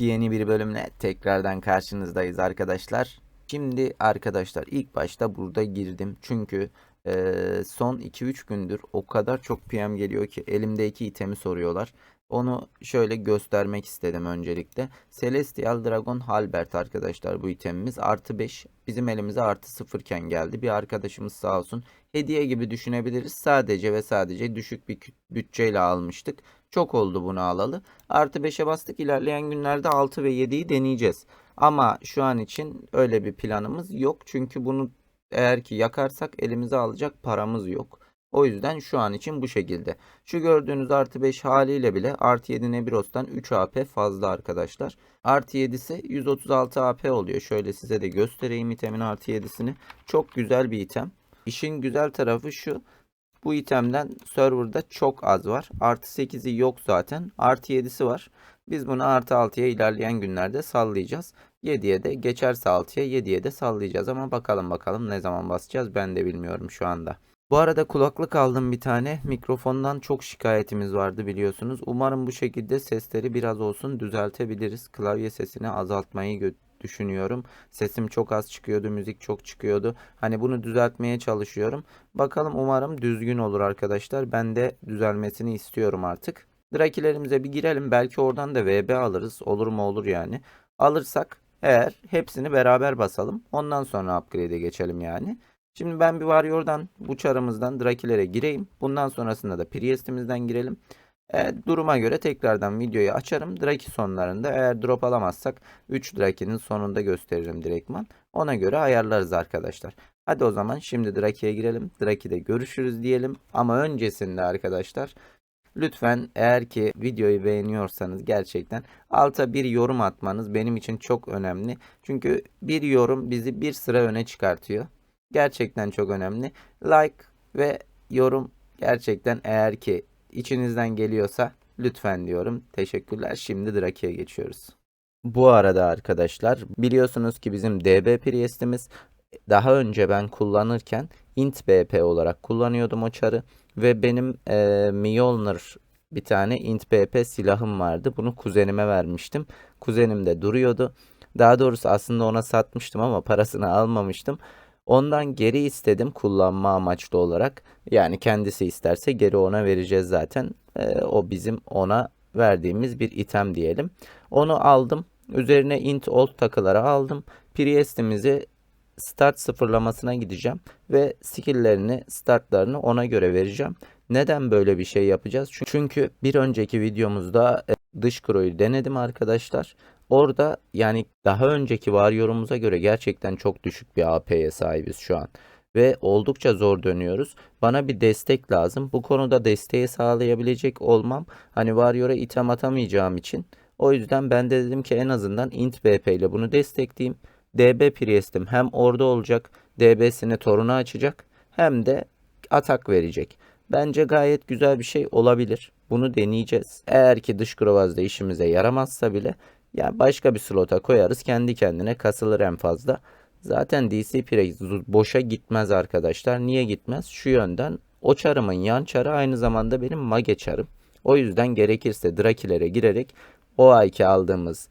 Yepyeni bir bölümle tekrardan karşınızdayız arkadaşlar. Şimdi arkadaşlar ilk başta burada girdim. Çünkü eee, son 2-3 gündür o kadar çok PM geliyor ki elimdeki itemi soruyorlar. Onu şöyle göstermek istedim öncelikle. Celestial Dragon Halbert arkadaşlar bu itemimiz. Artı 5 bizim elimize artı 0 iken geldi. Bir arkadaşımız sağ olsun hediye gibi düşünebiliriz. Sadece ve sadece düşük bir bütçeyle almıştık. Çok oldu bunu alalı. Artı 5'e bastık. İlerleyen günlerde 6 ve 7'yi deneyeceğiz. Ama şu an için öyle bir planımız yok. Çünkü bunu eğer ki yakarsak elimize alacak paramız yok. O yüzden şu an için bu şekilde. Şu gördüğünüz artı 5 haliyle bile artı 7 Nebiros'tan 3 AP fazla arkadaşlar. Artı 7'si 136 AP oluyor. Şöyle size de göstereyim itemin artı 7'sini. Çok güzel bir item. İşin güzel tarafı şu. Bu itemden serverda çok az var. Artı 8'i yok zaten. Artı 7'si var. Biz bunu artı 6'ya ilerleyen günlerde sallayacağız. 7'ye de geçerse 6'ya 7'ye de sallayacağız. Ama bakalım bakalım ne zaman basacağız ben de bilmiyorum şu anda. Bu arada kulaklık aldım bir tane. Mikrofondan çok şikayetimiz vardı biliyorsunuz. Umarım bu şekilde sesleri biraz olsun düzeltebiliriz. Klavye sesini azaltmayı düşünüyorum. Sesim çok az çıkıyordu, müzik çok çıkıyordu. Hani bunu düzeltmeye çalışıyorum. Bakalım umarım düzgün olur arkadaşlar. Ben de düzelmesini istiyorum artık. Drakilerimize bir girelim. Belki oradan da VB alırız. Olur mu olur yani. Alırsak eğer hepsini beraber basalım. Ondan sonra upgrade'e geçelim yani. Şimdi ben bir Warrior'dan bu çarımızdan Drakilere gireyim. Bundan sonrasında da Priest'imizden girelim. E, duruma göre tekrardan videoyu açarım. Draki sonlarında eğer drop alamazsak 3 Draki'nin sonunda gösteririm direktman. Ona göre ayarlarız arkadaşlar. Hadi o zaman şimdi Draki'ye girelim. Draki'de görüşürüz diyelim. Ama öncesinde arkadaşlar lütfen eğer ki videoyu beğeniyorsanız gerçekten alta bir yorum atmanız benim için çok önemli. Çünkü bir yorum bizi bir sıra öne çıkartıyor. Gerçekten çok önemli. Like ve yorum gerçekten eğer ki içinizden geliyorsa lütfen diyorum. Teşekkürler. Şimdi Draki'ye geçiyoruz. Bu arada arkadaşlar biliyorsunuz ki bizim DB Priest'imiz daha önce ben kullanırken int BP olarak kullanıyordum o çarı ve benim eee Mjolnir bir tane int BP silahım vardı. Bunu kuzenime vermiştim. Kuzenim de duruyordu. Daha doğrusu aslında ona satmıştım ama parasını almamıştım. Ondan geri istedim kullanma amaçlı olarak. Yani kendisi isterse geri ona vereceğiz zaten. Ee, o bizim ona verdiğimiz bir item diyelim. Onu aldım. Üzerine int old takıları aldım. Priest'imizi start sıfırlamasına gideceğim ve skill'lerini, startlarını ona göre vereceğim. Neden böyle bir şey yapacağız? Çünkü bir önceki videomuzda e, dış kroyu denedim arkadaşlar. Orada yani daha önceki Warrior'umuza göre gerçekten çok düşük bir AP'ye sahibiz şu an. Ve oldukça zor dönüyoruz. Bana bir destek lazım. Bu konuda desteği sağlayabilecek olmam hani Warrior'a item atamayacağım için. O yüzden ben de dedim ki en azından int BP ile bunu destekleyeyim. DB Priest'im hem orada olacak, DB'sini torunu açacak hem de atak verecek. Bence gayet güzel bir şey olabilir. Bunu deneyeceğiz. Eğer ki dış grovazda işimize yaramazsa bile ya başka bir slota koyarız kendi kendine kasılır en fazla. Zaten DC Priest boşa gitmez arkadaşlar. Niye gitmez? Şu yönden o çarımın yan çarı aynı zamanda benim mage çarım. O yüzden gerekirse Drakilere girerek o ayki aldığımız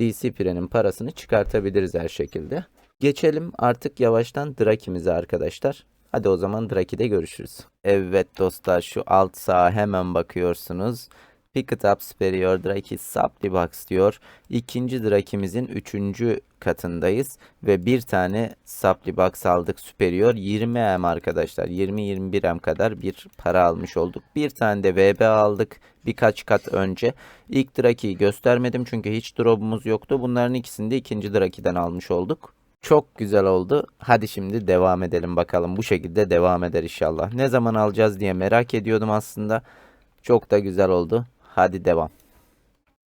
DC Pire'nin parasını çıkartabiliriz her şekilde. Geçelim artık yavaştan Draki'mize arkadaşlar. Hadi o zaman Draki'de görüşürüz. Evet dostlar şu alt sağa hemen bakıyorsunuz. Pick it up superior Draki supply box diyor. İkinci Draki'mizin üçüncü katındayız. Ve bir tane supply box aldık superior. 20 M arkadaşlar. 20-21 M kadar bir para almış olduk. Bir tane de VB aldık birkaç kat önce. İlk Draki'yi göstermedim çünkü hiç drop'umuz yoktu. Bunların ikisini de ikinci Draki'den almış olduk. Çok güzel oldu. Hadi şimdi devam edelim bakalım. Bu şekilde devam eder inşallah. Ne zaman alacağız diye merak ediyordum aslında. Çok da güzel oldu. Hadi devam.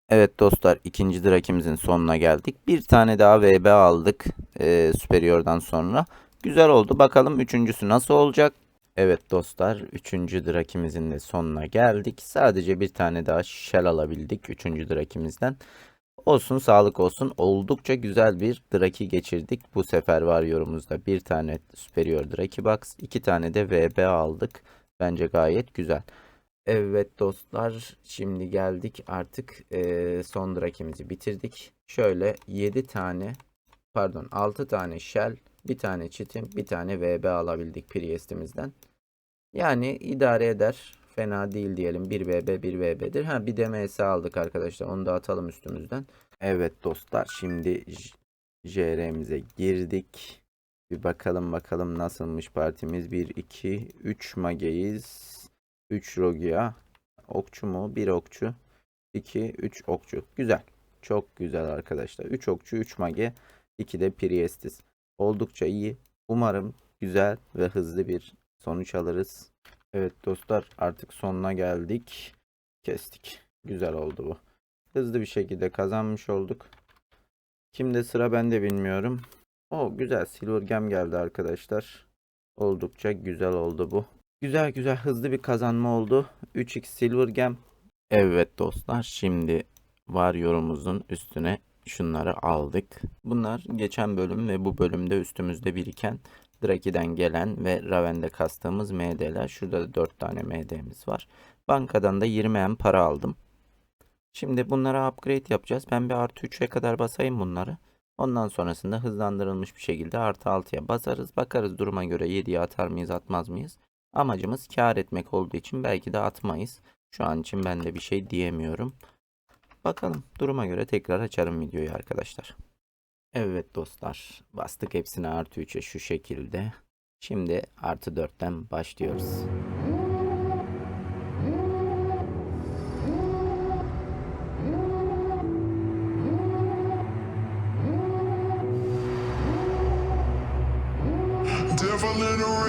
Evet dostlar ikinci drakimizin sonuna geldik. Bir tane daha VB aldık e, Superior'dan sonra. Güzel oldu. Bakalım üçüncüsü nasıl olacak? Evet dostlar üçüncü drakimizin de sonuna geldik. Sadece bir tane daha shell alabildik üçüncü drakimizden. Olsun sağlık olsun. Oldukça güzel bir draki geçirdik. Bu sefer var yorumumuzda bir tane superior draki box. iki tane de VB aldık. Bence gayet güzel. Evet dostlar şimdi geldik artık eee son drakimizi bitirdik. Şöyle 7 tane pardon 6 tane shell bir tane çitim bir tane VB alabildik Priest'imizden. Yani idare eder. Fena değil diyelim. 1 VB 1 VB'dir. Ha bir de MS aldık arkadaşlar. Onu da atalım üstümüzden. Evet dostlar şimdi JR'mize girdik. Bir bakalım bakalım nasılmış partimiz. 1 2 3 mageyiz. 3 Rogia. Okçu mu? 1 okçu. 2 3 okçu. Güzel. Çok güzel arkadaşlar. 3 okçu 3 mage. 2 de Priestis. Oldukça iyi. Umarım güzel ve hızlı bir sonuç alırız. Evet dostlar artık sonuna geldik. Kestik. Güzel oldu bu. Hızlı bir şekilde kazanmış olduk. Kimde sıra ben de bilmiyorum. O güzel Silver Gem geldi arkadaşlar. Oldukça güzel oldu bu. Güzel güzel hızlı bir kazanma oldu. 3x Silver Gem. Evet dostlar şimdi Warrior'umuzun üstüne şunları aldık. Bunlar geçen bölüm ve bu bölümde üstümüzde biriken Draki'den gelen ve Raven'de kastığımız MD'ler. Şurada da 4 tane MD'miz var. Bankadan da 20 M para aldım. Şimdi bunlara upgrade yapacağız. Ben bir artı 3'e kadar basayım bunları. Ondan sonrasında hızlandırılmış bir şekilde artı 6'ya basarız. Bakarız duruma göre 7'ye atar mıyız atmaz mıyız? Amacımız kar etmek olduğu için belki de atmayız. Şu an için ben de bir şey diyemiyorum. Bakalım duruma göre tekrar açarım videoyu arkadaşlar. Evet dostlar bastık hepsini artı 3'e şu şekilde. Şimdi artı 4'ten başlıyoruz. Devil in a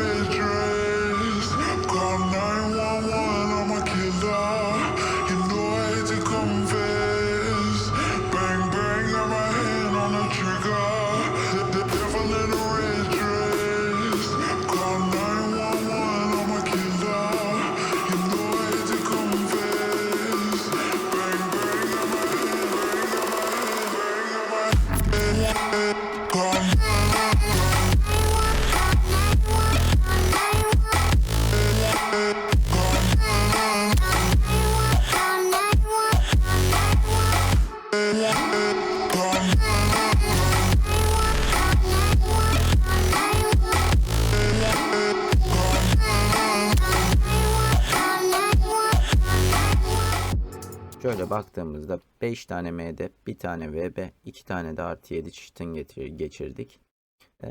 Şöyle baktığımızda 5 tane MD, bir tane VB, 2 tane de artı 7 çitin getir geçirdik. Ee,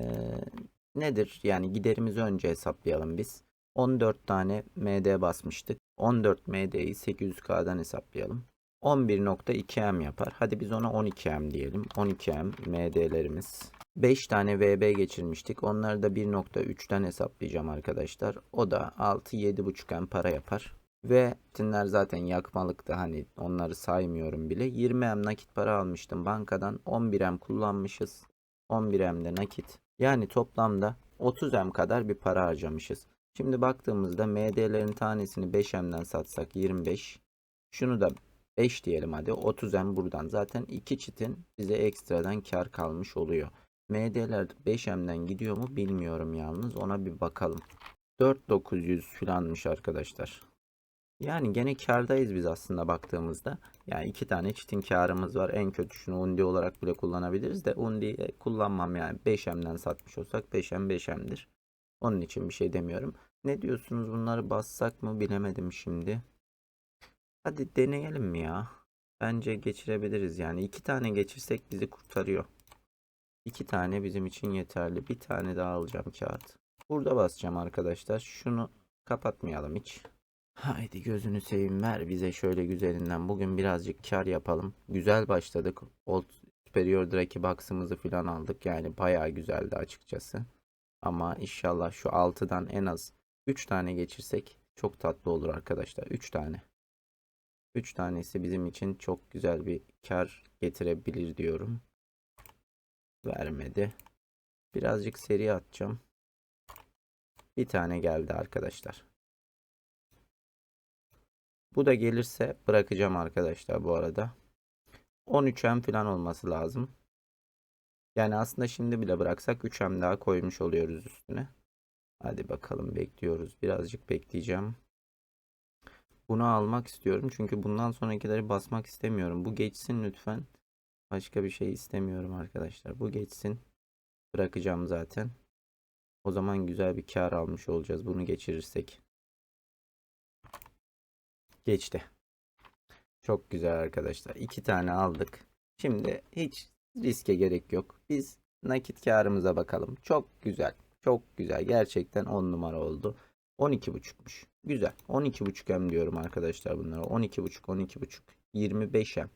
nedir? Yani giderimizi önce hesaplayalım biz. 14 tane MD basmıştık. 14 MD'yi 800K'dan hesaplayalım. 11.2M yapar. Hadi biz ona 12M diyelim. 12M MD'lerimiz. 5 tane VB geçirmiştik. Onları da 1.3'ten hesaplayacağım arkadaşlar. O da 6-7.5M para yapar. Ve tinler zaten yakmalıktı hani onları saymıyorum bile. 20M nakit para almıştım bankadan. 11M kullanmışız. 11M de nakit. Yani toplamda 30M kadar bir para harcamışız. Şimdi baktığımızda MD'lerin tanesini 5M'den satsak 25. Şunu da 5 diyelim hadi. 30M buradan. Zaten 2 çitin bize ekstradan kar kalmış oluyor. MD'ler 5M'den gidiyor mu bilmiyorum yalnız. Ona bir bakalım. 4900 filanmış arkadaşlar. Yani gene kârdayız biz aslında baktığımızda. Yani iki tane çitin kârımız var. En kötüsünü undi olarak bile kullanabiliriz de undi kullanmam yani. 5M'den satmış olsak 5M 5M'dir. Onun için bir şey demiyorum. Ne diyorsunuz bunları bassak mı bilemedim şimdi. Hadi deneyelim mi ya? Bence geçirebiliriz yani. iki tane geçirsek bizi kurtarıyor. İki tane bizim için yeterli. Bir tane daha alacağım kağıt. Burada basacağım arkadaşlar. Şunu kapatmayalım hiç. Haydi gözünü seveyim ver bize şöyle güzelinden. Bugün birazcık kar yapalım. Güzel başladık. Old Superior Draki box'ımızı falan aldık. Yani bayağı güzeldi açıkçası. Ama inşallah şu 6'dan en az 3 tane geçirsek çok tatlı olur arkadaşlar. 3 tane. 3 tanesi bizim için çok güzel bir kar getirebilir diyorum. Vermedi. Birazcık seri atacağım. Bir tane geldi arkadaşlar. Bu da gelirse bırakacağım arkadaşlar bu arada. 13M falan olması lazım. Yani aslında şimdi bile bıraksak 3M daha koymuş oluyoruz üstüne. Hadi bakalım bekliyoruz. Birazcık bekleyeceğim. Bunu almak istiyorum çünkü bundan sonrakileri basmak istemiyorum. Bu geçsin lütfen. Başka bir şey istemiyorum arkadaşlar. Bu geçsin. Bırakacağım zaten. O zaman güzel bir kar almış olacağız bunu geçirirsek. Geçti. Çok güzel arkadaşlar. İki tane aldık. Şimdi hiç riske gerek yok. Biz nakit karımıza bakalım. Çok güzel. Çok güzel. Gerçekten 10 numara oldu. 12.5'muş. Güzel. 12.5 M diyorum arkadaşlar bunlara. 12.5 12.5 25 M.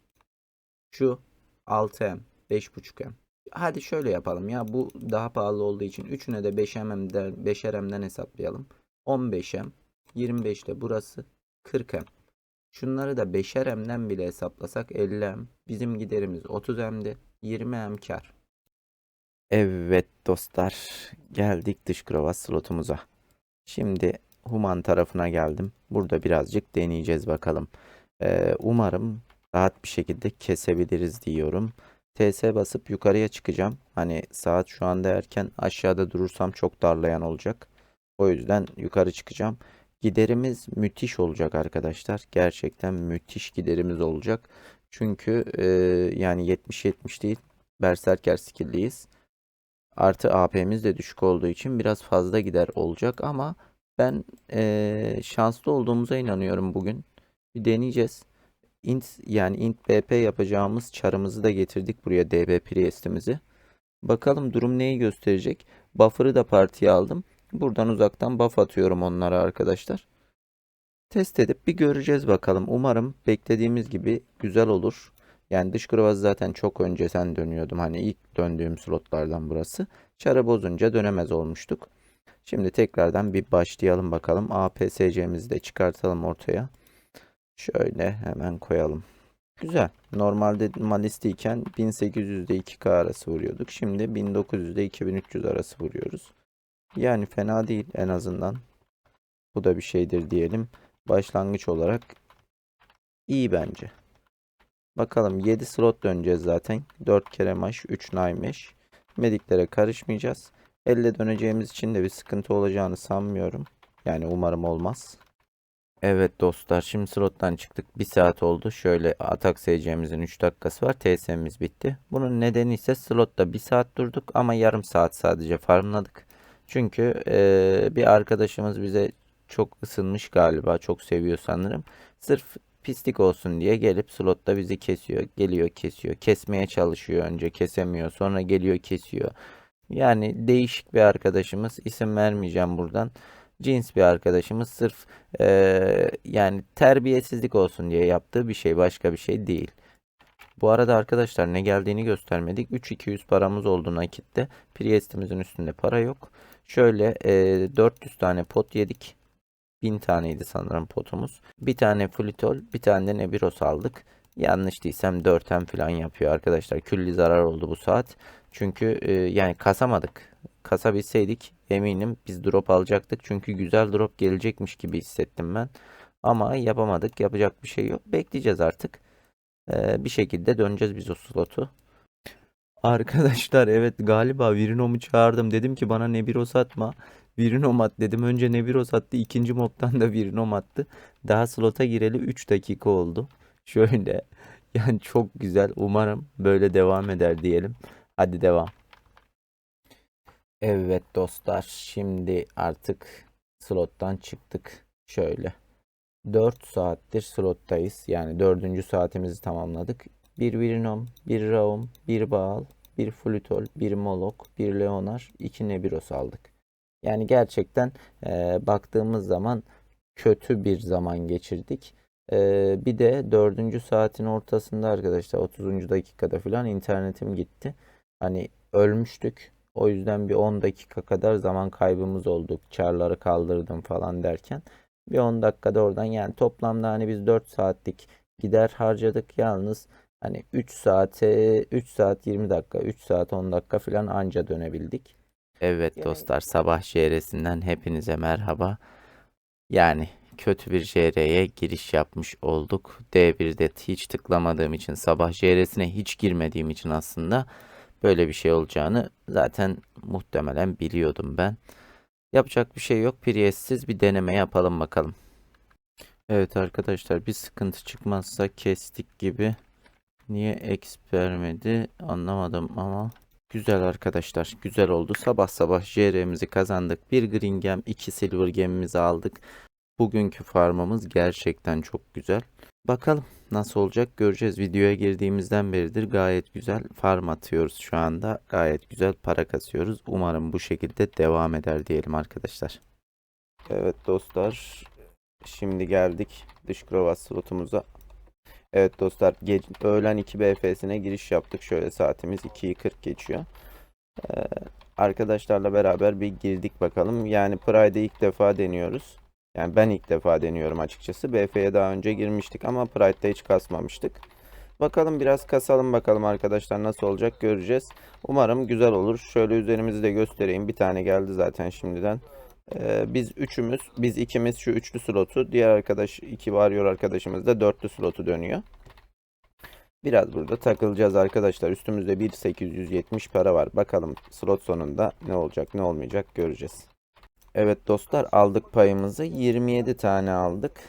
Şu 6 M 5.5 M. Hadi şöyle yapalım ya bu daha pahalı olduğu için üçüne de 5 M'den 5'er M'den hesaplayalım. 15 M 25 de burası 40 M. Şunları da 5'er M'den bile hesaplasak 50 M. Bizim giderimiz 30 M'di. 20 M kar. Evet dostlar geldik dış krova slotumuza. Şimdi Human tarafına geldim. Burada birazcık deneyeceğiz bakalım. Ee, umarım rahat bir şekilde kesebiliriz diyorum. TS basıp yukarıya çıkacağım. Hani saat şu anda erken aşağıda durursam çok darlayan olacak. O yüzden yukarı çıkacağım. Giderimiz müthiş olacak arkadaşlar. Gerçekten müthiş giderimiz olacak. Çünkü e, yani 70-70 değil. Berserker skill'liyiz. Artı AP'miz de düşük olduğu için biraz fazla gider olacak ama ben e, şanslı olduğumuza inanıyorum bugün. Bir deneyeceğiz. Int yani int BP yapacağımız çarımızı da getirdik buraya DB Priest'imizi. Bakalım durum neyi gösterecek. Buffer'ı da partiye aldım. Buradan uzaktan buff atıyorum onlara arkadaşlar. Test edip bir göreceğiz bakalım. Umarım beklediğimiz gibi güzel olur. Yani dış krovaz zaten çok önce sen dönüyordum. Hani ilk döndüğüm slotlardan burası. Çarı bozunca dönemez olmuştuk. Şimdi tekrardan bir başlayalım bakalım. APSC'mizi de çıkartalım ortaya. Şöyle hemen koyalım. Güzel. Normalde malisteyken 1800'de 2K arası vuruyorduk. Şimdi 1900'de 2300 arası vuruyoruz. Yani fena değil en azından. Bu da bir şeydir diyelim. Başlangıç olarak iyi bence. Bakalım 7 slot döneceğiz zaten. 4 kere maş, 3 naymeş. Mediklere karışmayacağız. Elle döneceğimiz için de bir sıkıntı olacağını sanmıyorum. Yani umarım olmaz. Evet dostlar şimdi slottan çıktık. 1 saat oldu. Şöyle atak seyircimizin 3 dakikası var. TSM'imiz bitti. Bunun nedeni ise slotta 1 saat durduk ama yarım saat sadece farmladık. Çünkü eee, bir arkadaşımız bize çok ısınmış galiba. Çok seviyor sanırım. Sırf pislik olsun diye gelip slotta bizi kesiyor. Geliyor kesiyor. Kesmeye çalışıyor önce kesemiyor. Sonra geliyor kesiyor. Yani değişik bir arkadaşımız. İsim vermeyeceğim buradan. Cins bir arkadaşımız sırf eee, yani terbiyesizlik olsun diye yaptığı bir şey başka bir şey değil. Bu arada arkadaşlar ne geldiğini göstermedik. 3200 paramız oldu nakitte. Priest'imizin üstünde para yok. Şöyle eee, 400 tane pot yedik. 1000 taneydi sanırım potumuz. Bir tane Flutol, bir tane de Nebiros aldık. Yanlış değilsem 4M falan yapıyor arkadaşlar. Külli zarar oldu bu saat. Çünkü e, yani kasamadık. Kasabilseydik eminim biz drop alacaktık. Çünkü güzel drop gelecekmiş gibi hissettim ben. Ama yapamadık. Yapacak bir şey yok. Bekleyeceğiz artık. E, bir şekilde döneceğiz biz o slotu. Arkadaşlar evet galiba Virinom'u çağırdım. Dedim ki bana Nebiros atma. Virinom at dedim. Önce Nebiros attı. ikinci mobtan da Virinom attı. Daha slota gireli 3 dakika oldu. Şöyle yani çok güzel. Umarım böyle devam eder diyelim. Hadi devam. Evet dostlar şimdi artık slottan çıktık. Şöyle 4 saattir slottayız. Yani 4. saatimizi tamamladık. Bir Virinom, bir Raum, bir Baal, bir Flutol, bir Molok, bir Leonar, iki Nebiros aldık. Yani gerçekten e, baktığımız zaman kötü bir zaman geçirdik. E, bir de 4. saatin ortasında arkadaşlar 30. dakikada falan internetim gitti. Hani ölmüştük. O yüzden bir 10 dakika kadar zaman kaybımız oldu. Çarları kaldırdım falan derken. Bir 10 dakikada oradan yani toplamda hani biz 4 saatlik gider harcadık. Yalnız hani 3 saate 3 saat 20 dakika 3 saat 10 dakika falan anca dönebildik. Evet Yani- dostlar sabah şehresinden hepinize merhaba. Yani kötü bir JR'ye giriş yapmış olduk. D1'de hiç tıklamadığım için sabah JR'sine hiç girmediğim için aslında böyle bir şey olacağını zaten muhtemelen biliyordum ben. Yapacak bir şey yok. Priest'siz bir deneme yapalım bakalım. Evet arkadaşlar bir sıkıntı çıkmazsa kestik gibi. Niye exp vermedi anlamadım ama güzel arkadaşlar güzel oldu. Sabah sabah JR'mizi kazandık. Bir green gem, iki silver gemimizi aldık. Bugünkü farmımız gerçekten çok güzel. Bakalım nasıl olacak göreceğiz. Videoya girdiğimizden beridir gayet güzel farm atıyoruz şu anda. Gayet güzel para kasıyoruz. Umarım bu şekilde devam eder diyelim arkadaşlar. Evet dostlar Şimdi geldik dış krovas slotumuza. Evet dostlar ge- öğlen 2 BF'sine giriş yaptık. Şöyle saatimiz 2'yi 40 geçiyor. Ee, arkadaşlarla beraber bir girdik bakalım. Yani Pride'ı ilk defa deniyoruz. Yani ben ilk defa deniyorum açıkçası. BF'ye daha önce girmiştik ama Pride'da hiç kasmamıştık. Bakalım biraz kasalım bakalım arkadaşlar nasıl olacak göreceğiz. Umarım güzel olur. Şöyle üzerimizi de göstereyim. Bir tane geldi zaten şimdiden. Ee, biz üçümüz, biz ikimiz şu üçlü slotu, diğer arkadaş iki varıyor arkadaşımız da dörtlü slotu dönüyor. Biraz burada takılacağız arkadaşlar. Üstümüzde 1870 para var. Bakalım slot sonunda ne olacak, ne olmayacak göreceğiz. Evet dostlar aldık payımızı. 27 tane aldık.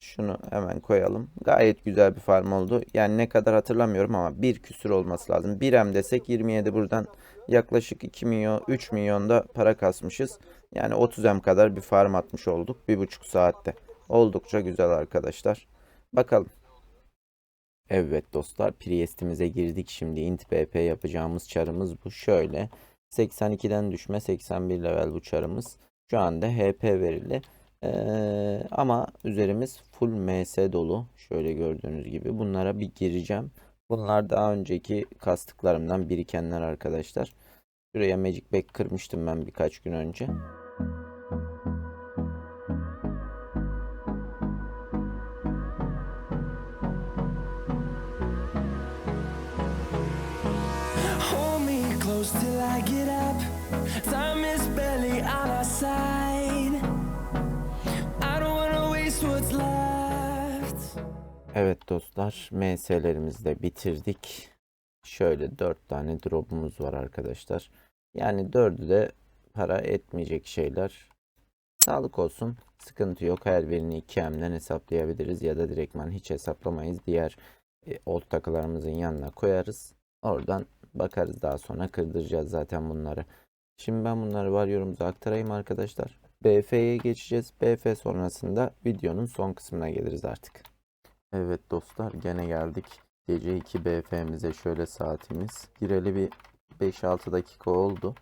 Şunu hemen koyalım. Gayet güzel bir farm oldu. Yani ne kadar hatırlamıyorum ama bir küsür olması lazım. 1 M desek 27 buradan yaklaşık 2 milyon 3 milyonda para kasmışız. Yani 30 M kadar bir farm atmış olduk. Bir buçuk saatte. Oldukça güzel arkadaşlar. Bakalım. Evet dostlar Priest'imize girdik. Şimdi int BP yapacağımız çarımız bu. Şöyle 82'den düşme 81 level bu çarımız. Şu anda HP verili. Ee, ama üzerimiz full MS dolu. Şöyle gördüğünüz gibi. Bunlara bir gireceğim. Bunlar daha önceki kastıklarımdan birikenler arkadaşlar. Şuraya Magic Bag kırmıştım ben birkaç gün önce. Evet dostlar, MS'lerimizi de bitirdik. Şöyle 4 tane drop'umuz var arkadaşlar. Yani 4'ü de para etmeyecek şeyler. Sağlık olsun. Sıkıntı yok. Her birini 2M'den hesaplayabiliriz ya da direktman hiç hesaplamayız. Diğer e, old takılarımızın yanına koyarız. Oradan bakarız daha sonra kırdıracağız zaten bunları. Şimdi ben bunları var yorumuza aktarayım arkadaşlar. BF'ye geçeceğiz. BF sonrasında videonun son kısmına geliriz artık. Evet dostlar gene geldik. Gece 2 BF'mize şöyle saatimiz. Gireli bir 5-6 dakika oldu.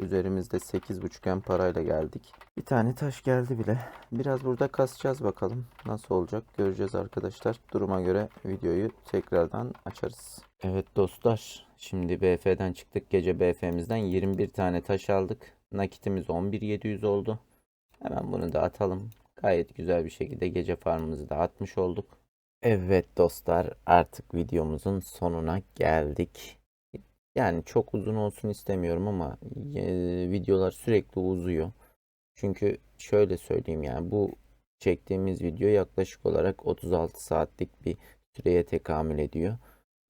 Üzerimizde 8.5 M parayla geldik. Bir tane taş geldi bile. Biraz burada kasacağız bakalım. Nasıl olacak göreceğiz arkadaşlar. Duruma göre videoyu tekrardan açarız. Evet dostlar. Şimdi BF'den çıktık. Gece BF'mizden 21 tane taş aldık. Nakitimiz 11.700 oldu. Hemen bunu da atalım. Gayet güzel bir şekilde gece farmımızı da atmış olduk. Evet dostlar artık videomuzun sonuna geldik. Yani çok uzun olsun istemiyorum ama e, videolar sürekli uzuyor. Çünkü şöyle söyleyeyim yani bu çektiğimiz video yaklaşık olarak 36 saatlik bir süreye tekamül ediyor.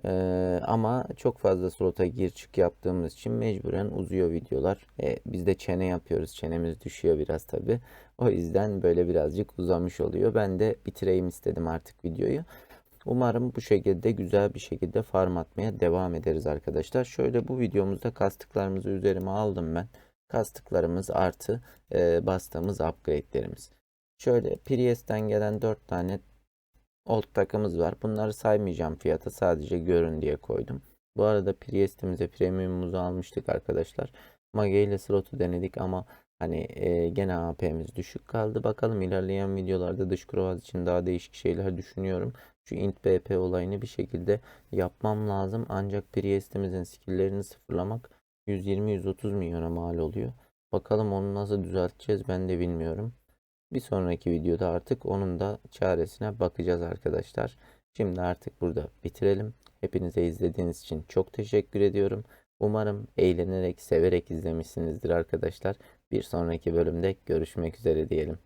Ee, ama çok fazla slota gir çık yaptığımız için mecburen uzuyor videolar. E, biz de çene yapıyoruz. Çenemiz düşüyor biraz tabi. O yüzden böyle birazcık uzamış oluyor. Ben de bitireyim istedim artık videoyu. Umarım bu şekilde güzel bir şekilde farm atmaya devam ederiz arkadaşlar. Şöyle bu videomuzda kastıklarımızı üzerime aldım ben. Kastıklarımız artı e, bastığımız upgrade'lerimiz. Şöyle Priest'ten gelen 4 tane old takımız var. Bunları saymayacağım fiyata sadece görün diye koydum. Bu arada Priest'imize premium'umuzu almıştık arkadaşlar. Mage ile slotu denedik ama hani e, gene AP'miz düşük kaldı. Bakalım ilerleyen videolarda dış krovaz için daha değişik şeyler düşünüyorum. Şu int BP olayını bir şekilde yapmam lazım. Ancak Priest'imizin skill'lerini sıfırlamak 120-130 milyona mal oluyor. Bakalım onu nasıl düzelteceğiz ben de bilmiyorum. Bir sonraki videoda artık onun da çaresine bakacağız arkadaşlar. Şimdi artık burada bitirelim. Hepinize izlediğiniz için çok teşekkür ediyorum. Umarım eğlenerek, severek izlemişsinizdir arkadaşlar. Bir sonraki bölümde görüşmek üzere diyelim.